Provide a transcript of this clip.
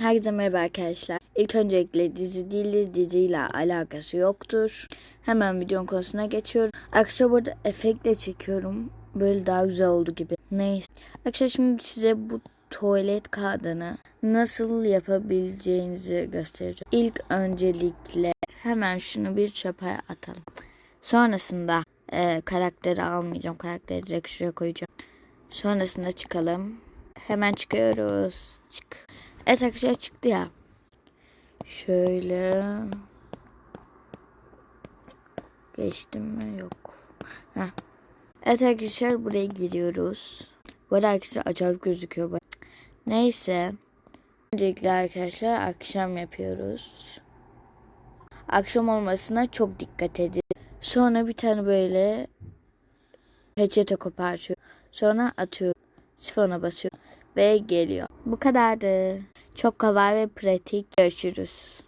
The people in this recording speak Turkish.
Herkese merhaba arkadaşlar. İlk öncelikle dizi değildir, diziyle alakası yoktur. Hemen videonun konusuna geçiyorum. Arkadaşlar burada efektle çekiyorum. Böyle daha güzel oldu gibi. Neyse. Arkadaşlar şimdi size bu tuvalet kağıdını nasıl yapabileceğinizi göstereceğim. İlk öncelikle hemen şunu bir çöpe atalım. Sonrasında e, karakteri almayacağım. Karakteri direkt şuraya koyacağım. Sonrasında çıkalım. Hemen çıkıyoruz. Çık. Evet arkadaşlar çıktı ya. Şöyle. Geçtim mi? Yok. Heh. Evet arkadaşlar buraya giriyoruz. Bu arada arkadaşlar acayip gözüküyor. Neyse. Öncelikle arkadaşlar akşam yapıyoruz. Akşam olmasına çok dikkat edin. Sonra bir tane böyle peçete kopartıyor. Sonra atıyor. Sifona basıyor ve geliyor. Bu kadardı. Çok kolay ve pratik. Görüşürüz.